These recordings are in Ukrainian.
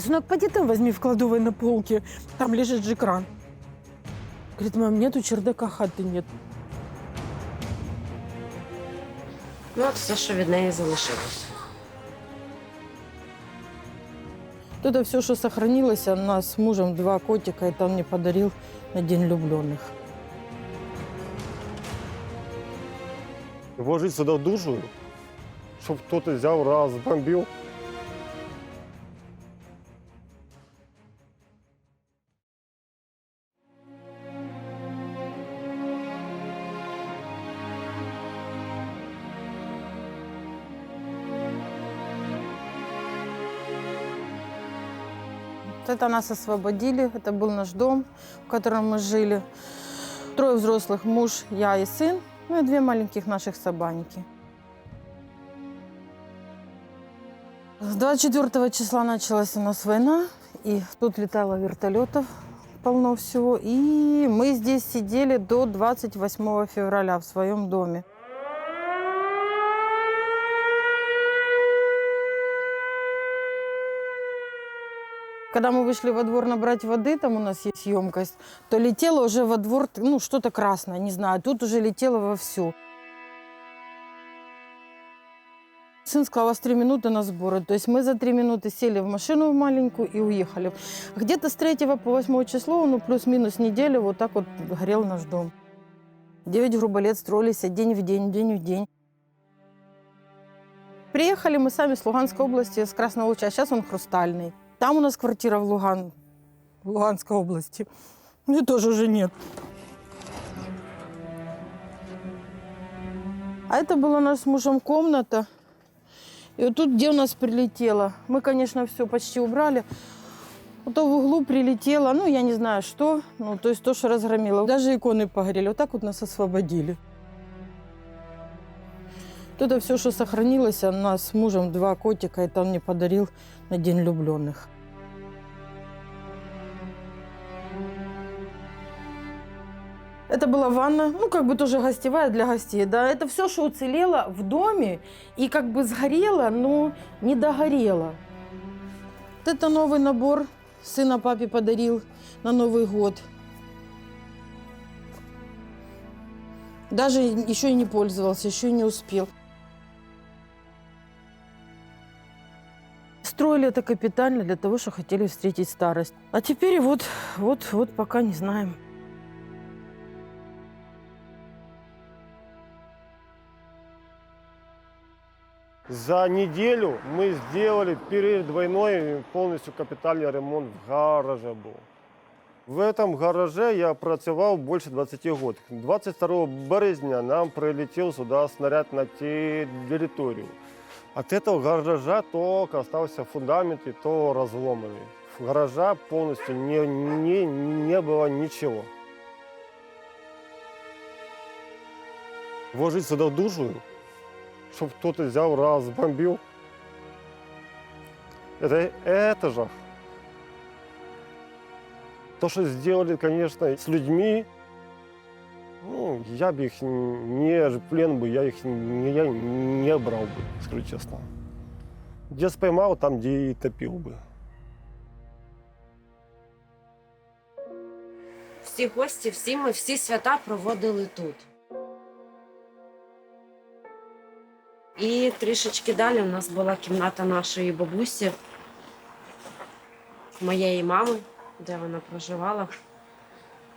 Сынок, пойди там возьми в кладовой на полке. Там лежит же кран. Говорит, мам, нету чердака, хаты нет. Ну, от все, що від неї залишилося. Это все, что сохранилось, у нас с мужем два котика, это он мне подарил на День влюбленных. Вложить сюда в душу, чтобы кто-то взял, раз, бомбил. Это нас освободили, это был наш дом, в котором мы жили. Трое взрослых, муж, я и сын, ну и две маленьких наших собаники. С 24 числа началась у нас война, и тут летало вертолетов полно всего. И мы здесь сидели до 28 февраля в своем доме. Когда мы вышли во двор набрать воды, там у нас есть емкость, то летело уже во двор, ну, что-то красное, не знаю. Тут уже летело вовсю. Сын сказал, у вас три минуты на сборы. То есть мы за три минуты сели в машину маленькую и уехали. Где-то с 3 по 8 число, ну, плюс-минус неделю, вот так вот горел наш дом. Девять груболет строились день в день, день в день. Приехали мы сами с Луганской области, с Красного Луча. Сейчас он хрустальный. Там у нас квартира в, Луган, в Луганской области. Мне тоже уже нет. А это была наша с мужем комната. И вот тут, где у нас прилетело, мы, конечно, все почти убрали. Вот то в углу прилетело, ну, я не знаю, что, ну, то есть то, что разгромило. Даже иконы погорели. Вот так вот нас освободили. Это все, что сохранилось, у нас с мужем два котика, это он мне подарил на День влюбленных. Это была ванна, ну, как бы тоже гостевая для гостей, да. Это все, что уцелело в доме и как бы сгорело, но не догорело. Вот это новый набор сына папе подарил на Новый год. Даже еще и не пользовался, еще и не успел. Строили это капитально для того, что хотели встретить старость. А теперь вот, вот, вот пока не знаем. За неделю мы сделали перед войной полностью капитальный ремонт в гараже был. В этом гараже я працював більше 20 років. 22 березня нам прилетів сюди снаряд на територію. От этого гаража только остался фундамент и то разломанный. Гаража полностью не, не, не было ничего. Вложить сюда душу, чтобы кто-то взял, раз, бомбил. Это, это жах. То, что сделали, конечно, с людьми, ну, я бы их не в плен бы, я их не, я не брал бы, скажу честно. Где споймал, там, где и топил бы. Всі гості, всі ми, всі свята проводили тут. І трішечки далі у нас була кімната нашої бабусі, моєї мами, де вона проживала.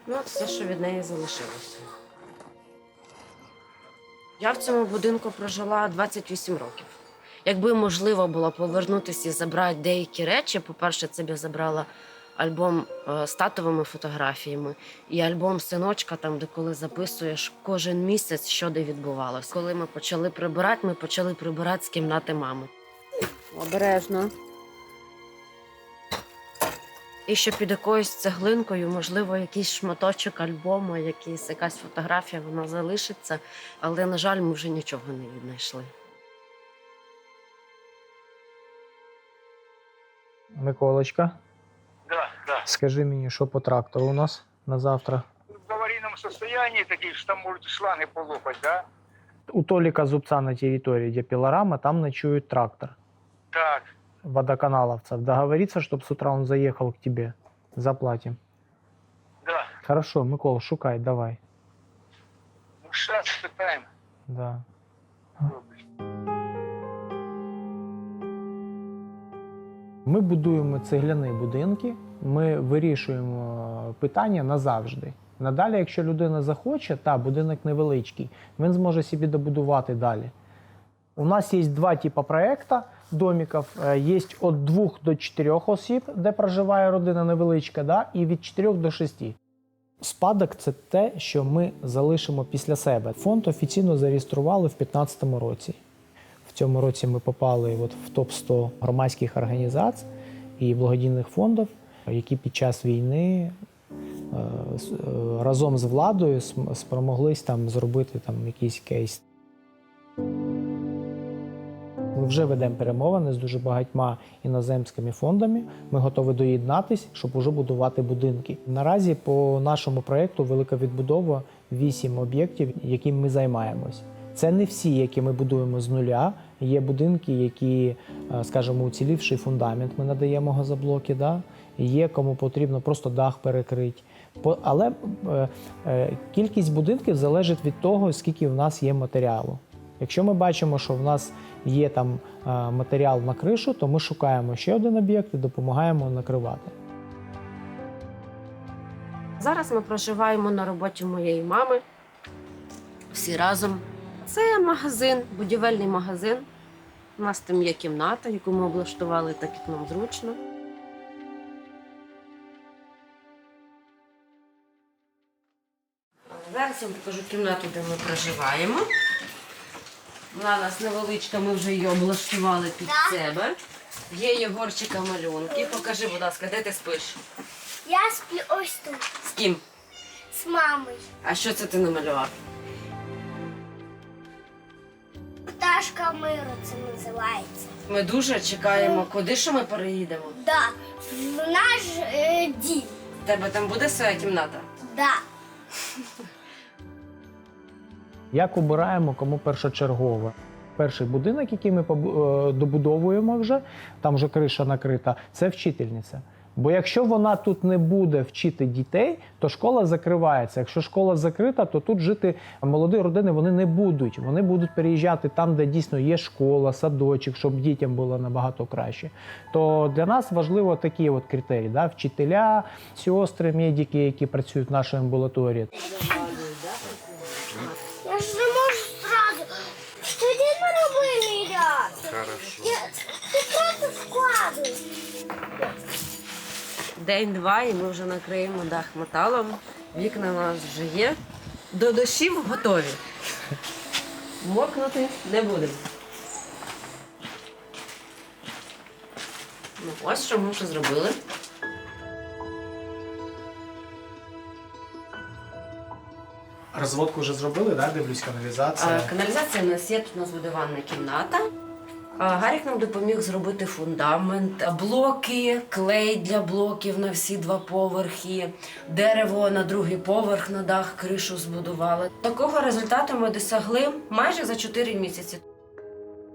Ну, от все, що від неї залишилося. Я в цьому будинку прожила 28 років. Якби можливо було повернутися і забрати деякі речі, по-перше, це б я забрала альбом е, з татовими фотографіями і альбом синочка, там, де коли записуєш кожен місяць, що де відбувалося. Коли ми почали прибирати, ми почали прибирати з кімнати мами. Обережно. І що під якоюсь цеглинкою, можливо, якийсь шматочок альбому, якийсь, якась фотографія, вона залишиться. Але, на жаль, ми вже нічого не віднайшли. Миколочка, Да, да. скажи мені, що по трактору у нас на завтра? В аварийном состоянии такие, что там может шланги полопать, да? У Толіка Зубца на території, де пілорама, там ночує трактор. Так, водоканаловцев, договориться, чтобы с утра он заехал к тебе. Заплатим. Да. Хорошо, Микол, шукай, давай. Ну, сейчас спитаємо. Да. Ми будуємо цегляні будинки, ми вирішуємо питання назавжди. Надалі, якщо людина захоче, та будинок невеличкий, він зможе собі добудувати далі. У нас є два типи проєкту домиків. Е, Є від двох до чотирьох осіб, де проживає родина невеличка, да, і від чотирьох до шести. Спадок це те, що ми залишимо після себе. Фонд офіційно зареєстрували в 2015 році. В цьому році ми попали от в топ 100 громадських організацій і благодійних фондів, які під час війни е, е, разом з владою спромоглись там зробити там якийсь кейс. Ми вже ведемо перемовини з дуже багатьма іноземськими фондами. Ми готові доєднатись, щоб уже будувати будинки. Наразі по нашому проєкту Велика відбудова вісім об'єктів, яким ми займаємось. Це не всі, які ми будуємо з нуля. Є будинки, які, е, скажімо, уцілівший фундамент, ми надаємо газоблоки. Да? Є кому потрібно просто дах перекрити. Але е, е, кількість будинків залежить від того, скільки в нас є матеріалу. Якщо ми бачимо, що в нас є там е, матеріал на кришу, то ми шукаємо ще один об'єкт і допомагаємо накривати. Зараз ми проживаємо на роботі моєї мами. Всі разом. Це магазин, будівельний магазин. У нас там є кімната, яку ми облаштували так, як нам зручно. Зараз я вам покажу кімнату, де ми проживаємо. Вона у нас невеличка, ми вже її облаштували під себе. Є Єгорчика малюнки. Покажи, будь ласка, де ти спиш? Я сплю ось тут З ким? з мамою. А що це ти намалював? Пташка миру це називається. Ми дуже чекаємо, куди що ми переїдемо. Да. В наш е, дім. У тебе там буде своя кімната? Да. Як обираємо кому першочергове? Перший будинок, який ми е, добудовуємо вже, там вже криша накрита, це вчительниця. Бо якщо вона тут не буде вчити дітей, то школа закривається. Якщо школа закрита, то тут жити молоді родини вони не будуть. Вони будуть переїжджати там, де дійсно є школа, садочок, щоб дітям було набагато краще. То для нас важливо такі от критерії: да? вчителя, сестри, медики, які працюють в нашій амбулаторії. День-два, і ми вже накриємо дах металом. Вікна у нас вже є. До дощів готові. Мокнути не будемо. Ну, ось що ми вже зробили. Розводку вже зробили, да? дивлюсь, каналізація. А, Каналізація у нас є, тут у нас буде ванна кімната. Гарік нам допоміг зробити фундамент, блоки, клей для блоків на всі два поверхи, дерево на другий поверх на дах, кришу збудували. Такого результату ми досягли майже за 4 місяці.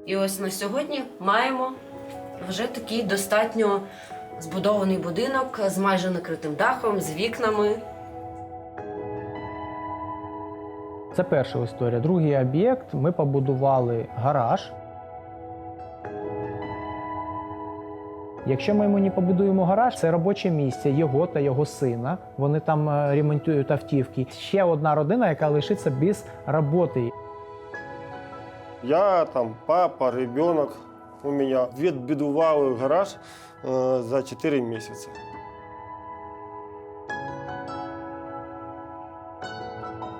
І ось на сьогодні маємо вже такий достатньо збудований будинок з майже накритим дахом, з вікнами. Це перша історія. Другий об'єкт ми побудували гараж. Якщо ми йому не побудуємо гараж, це робоче місце його та його сина. Вони там е, ремонтують автівки. Ще одна родина, яка лишиться без роботи. Я там папа, ребенок у меня. Відбудували гараж э, за 4 месяца.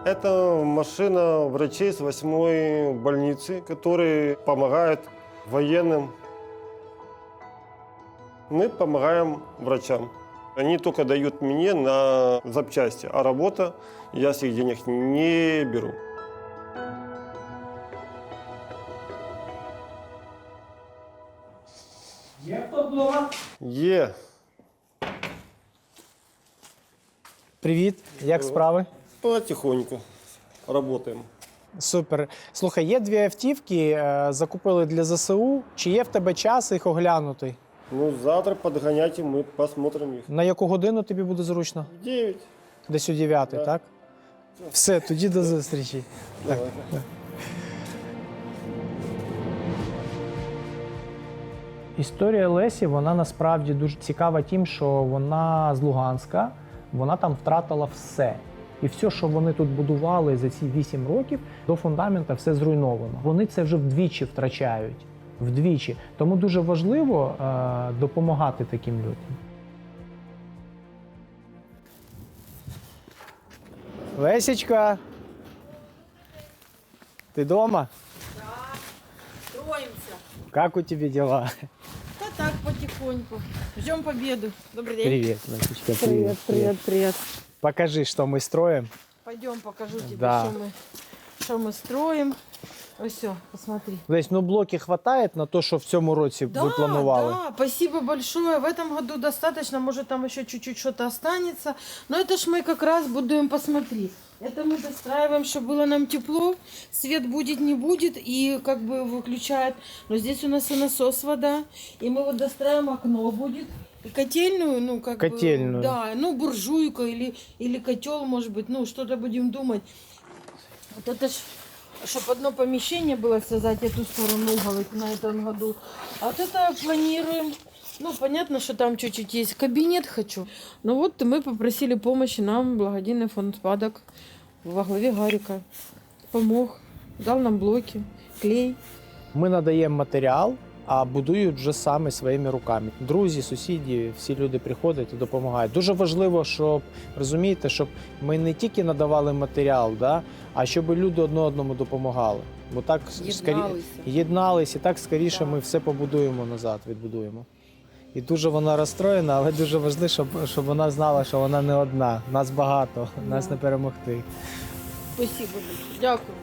Это машина врачей с 8 больницы, которые помогают военным. Мы помогаем врачам. Они только дают мне на запчасти, а работа, я с их денег не беру. Є? Е, Привіт, як справи? потихоньку работаем. Супер. Слухай, є дві автівки, е, закупили для ЗСУ. Чи є в тебе час їх оглянути? Ну, завтра подгоняйте, мы посмотрим их. На яку годину тобі буде зручно? 9. Десь у 9, Да. так? Все, тоді до зустрічі. Так. Давай. Історія Лесі вона насправді дуже цікава тим, що вона з Луганська, вона там втратила все. І все, що вони тут будували за ці 8 років, до фундамента все зруйновано. Вони це вже вдвічі втрачають Вдвічі. Тому дуже важливо е, допомагати таким людям. Лесечка. Ти вдома? Строимся. Як у тебе дела? Да так, потихоньку. Ждем победу. Добрый день. Привет, Лесечка, Привет, привет, привет. Покажи, что мы строим. Пойдем, покажу тебе, Да. что мы, что мы строим. Все, посмотри. Лесь, ну блоки хватает на то, що в цьому році ви планували? да, спасибо большое. В этом году достаточно, может там еще чуть-чуть что-то останется. Но это ж мы как раз будем посмотри. Это мы достраиваем, чтобы было нам тепло, свет будет, не будет, и как бы выключает. Но здесь у нас и насос вода, и мы вот достраиваем окно будет. И котельную, ну как Котельную. бы, да, ну буржуйка или, или котел, может быть, ну что-то будем думать. Вот это ж, чтобы одно помещение было создать эту сторону угол на этом году. А вот это планируем. Ну, понятно, что там чуть-чуть есть. Кабинет хочу. Ну вот мы попросили помощи нам, благодійний фонд «Спадок» во главе Гарика. Помог, дал нам блоки, клей. Ми надаємо матеріал, а будують вже саме своїми руками. Друзі, сусіди, всі люди приходять і допомагають. Дуже важливо, щоб розумієте, щоб ми не тільки надавали матеріал, да, а щоб люди одне одному допомагали. Бо так скорі... єдналися, і так скоріше Так. ми все побудуємо назад, відбудуємо. І дуже вона розстроєна, але дуже важливо, щоб, щоб вона знала, що вона не одна. Нас багато, нас не перемогти. Спасибо. Дякую.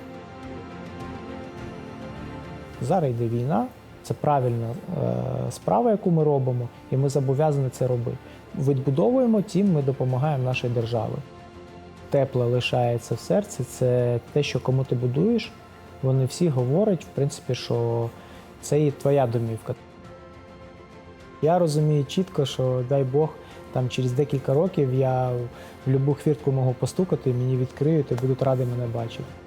Зараз йде війна, це правильна е, справа, яку ми робимо, і ми зобов'язані це робити. Відбудовуємо тим, ми допомагаємо нашій державі. Тепле лишається в серці. Це те, що кому ти будуєш. Вони всі говорять, в принципі, що це і твоя домівка. Я розумію чітко, що дай Бог, там через декілька років я в будь-яку хвіртку можу постукати, мені відкриють і будуть раді мене бачити.